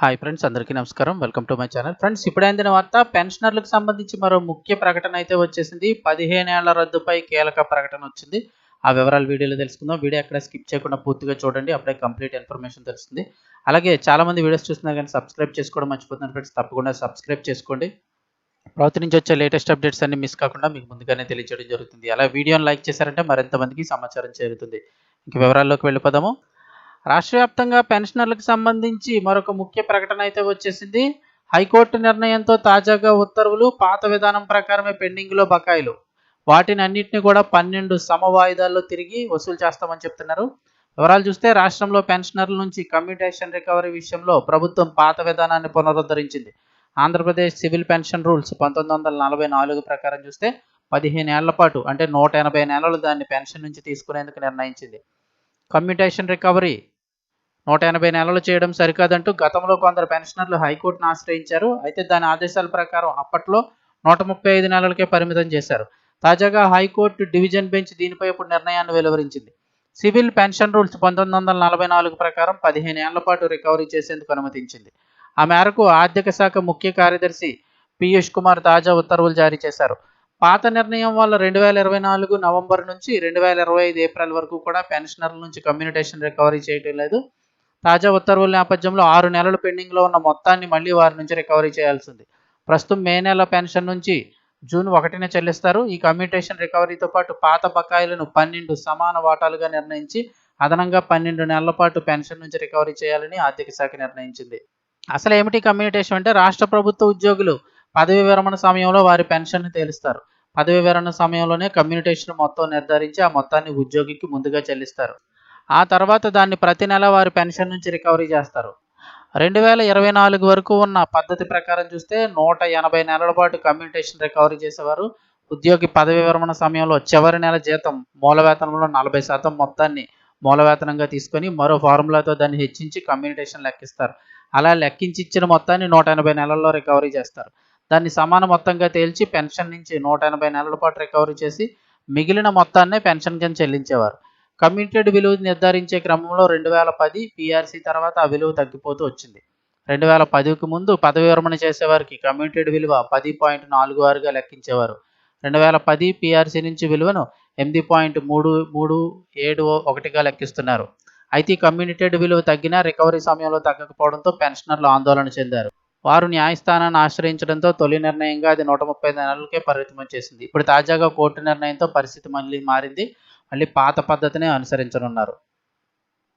Hi friends అందరికీ నమస్కారం. Welcome to my channel friends ఇప్పుడు అందిన వార్త పెన్షనర్లకు సంబంధించి మరో ముఖ్య ప్రకటన అయితే వచ్చేసింది. పదిహేను ఏళ్ళ రద్దుపై కీలక ప్రకటన వచ్చింది. ఆ వివరాలు వీడియోలో తెలుసుకుందాం. వీడియో ఎక్కడ స్కిప్ చేయకుండా పూర్తిగా చూడండి. అప్పుడే కంప్లీట్ ఇన్ఫర్మేషన్ తెలుస్తుంది. అలాగే చాలా మంది వీడియోస్ చూస్తున్నారు కానీ సబ్స్క్రైబ్ చేసుకోవడం మర్చిపోతున్నారు ఫ్రెండ్స్ తప్పకుండా సబ్స్క్రైబ్ చేసుకోండి. ప్రభుత్వం నుంచి వచ్చే లేటెస్ట్ అప్డేట్స్ అన్ని మిస్ కాకుండా మీకు ముందుగానే తెలియజేయడం జరుగుతుంది. అలా వీడియోని లైక్ చేశారంటే మరింత మందికి సమాచారం చేరుతుంది. ఇంక వివరాల్లోకి వెళ్ళిపోదాము. రాష్ట్ర వ్యాప్తంగా పెన్షనర్లకు సంబంధించి మరొక ముఖ్య ప్రకటన అయితే వచ్చేసింది. హైకోర్టు నిర్ణయంతో తాజాగా ఉత్తర్వులు పాత విధానం ప్రకారమే పెండింగ్లో బకాయిలు. వాటిని అన్నింటినీ కూడా పన్నెండు సమ వాయిదాల్లో తిరిగి వసూలు చేస్తామని చెప్తున్నారు. వివరాలు చూస్తే రాష్ట్రంలో పెన్షనర్ల నుంచి కమ్యూటేషన్ రికవరీ విషయంలో ప్రభుత్వం పాత విధానాన్ని పునరుద్ధరించింది. ఆంధ్రప్రదేశ్ సివిల్ పెన్షన్ రూల్స్ పంతొమ్మిది వందల నలభై నాలుగు ప్రకారం చూస్తే పదిహేను ఏళ్ళ పాటు అంటే నూట ఎనభై నెలలు దాన్ని పెన్షన్ నుంచి తీసుకునేందుకు నిర్ణయించింది. కమ్యూటేషన్ రికవరీ నూట ఎనభై నెలలు చేయడం సరికాదంటూ గతంలో కొందరు పెన్షనర్లు హైకోర్టును ఆశ్రయించారు. అయితే దాని ఆదేశాల ప్రకారం అప్పట్లో నూట ముప్పై ఐదు నెలలకే పరిమితం చేశారు. తాజాగా హైకోర్టు డివిజన్ బెంచ్ దీనిపై ఇప్పుడు నిర్ణయాన్ని వెలువరించింది. సివిల్ పెన్షన్ రూల్స్ పంతొమ్మిది వందల నలభై నాలుగు ప్రకారం పదిహేను ఏళ్ళ పాటు రికవరీ చేసేందుకు అనుమతించింది. ఆ మేరకు ఆర్థిక శాఖ ముఖ్య కార్యదర్శి పీయూష్ కుమార్ తాజా ఉత్తర్వులు జారీ చేశారు. పాత నిర్ణయం వల్ల రెండు వేల ఇరవై నాలుగు నవంబర్ నుంచి రెండు వేల ఇరవై ఐదు ఏప్రిల్ వరకు కూడా పెన్షనర్ల నుంచి కమ్యూనిటేషన్ రికవరీ చేయటం లేదు. తాజా ఉత్తర్వుల నేపథ్యంలో ఆరు నెలలు పెండింగ్లో ఉన్న మొత్తాన్ని మళ్ళీ వారి నుంచి రికవరీ చేయాల్సింది. ప్రస్తుతం మే నెల పెన్షన్ నుంచి జూన్ ఒకటిన చెల్లిస్తారు. ఈ కమ్యూటేషన్ రికవరీతో పాటు పాత బకాయిలను పన్నెండు సమాన వాటాలుగా నిర్ణయించి అదనంగా పన్నెండు నెలల పాటు పెన్షన్ నుంచి రికవరీ చేయాలని ఆర్థిక శాఖ నిర్ణయించింది. అసలు ఏమిటి కమ్యూనిటేషన్ అంటే రాష్ట్ర ప్రభుత్వ ఉద్యోగులు పదవి విరమణ సమయంలో వారి పెన్షన్ను తేలుస్తారు. పదవి విరమణ సమయంలోనే కమ్యూనిటేషన్ మొత్తం నిర్ధారించి ఆ మొత్తాన్ని ఉద్యోగికి ముందుగా చెల్లిస్తారు. ఆ తర్వాత దాన్ని ప్రతి నెల వారి పెన్షన్ నుంచి రికవరీ చేస్తారు. రెండు వేల ఇరవై నాలుగు వరకు ఉన్న పద్ధతి ప్రకారం చూస్తే నూట ఎనభై నెలల పాటు కమ్యూనిటేషన్ రికవరీ చేసేవారు. ఉద్యోగి పదవి విరమణ సమయంలో చివరి నెల జీతం మూల వేతనంలో నలభై శాతం మొత్తాన్ని మూల వేతనంగా తీసుకొని మరో ఫార్ములాతో దాన్ని హెచ్చించి కమ్యూనిటేషన్ లెక్కిస్తారు. అలా లెక్కించి ఇచ్చిన మొత్తాన్ని నూట ఎనభై నెలల్లో రికవరీ చేస్తారు. దాన్ని సమాన మొత్తంగా తేల్చి పెన్షన్ నుంచి నూట ఎనభై నెలల పాటు రికవరీ చేసి మిగిలిన మొత్తాన్నే పెన్షన్ కింద చెల్లించేవారు. కమ్యూనిటెడ్ విలువ నిర్ధారించే క్రమంలో రెండు వేల పది పీఆర్సీ తర్వాత ఆ విలువ తగ్గిపోతూ వచ్చింది. రెండు వేల పదికి ముందు పదవి విరమణ చేసేవారికి కమ్యూనిటెడ్ విలువ పది పాయింట్ నాలుగు ఆరుగా లెక్కించేవారు. రెండు వేల పది పీఆర్సీ నుంచి విలువను ఎనిమిది పాయింట్ మూడు మూడు ఏడు ఒకటిగా లెక్కిస్తున్నారు. అయితే కమ్యూనిటెడ్ విలువ తగ్గినా రికవరీ సమయంలో తగ్గకపోవడంతో పెన్షనర్లు ఆందోళన చెందారు. వారు న్యాయస్థానాన్ని ఆశ్రయించడంతో తొలి నిర్ణయంగా అది నూట ముప్పై నెలలకే పరిమితం చేసింది. ఇప్పుడు తాజాగా కోర్టు నిర్ణయంతో పరిస్థితి మళ్ళీ మారింది. మళ్ళీ పాత పద్ధతినే అనుసరించనున్నారు.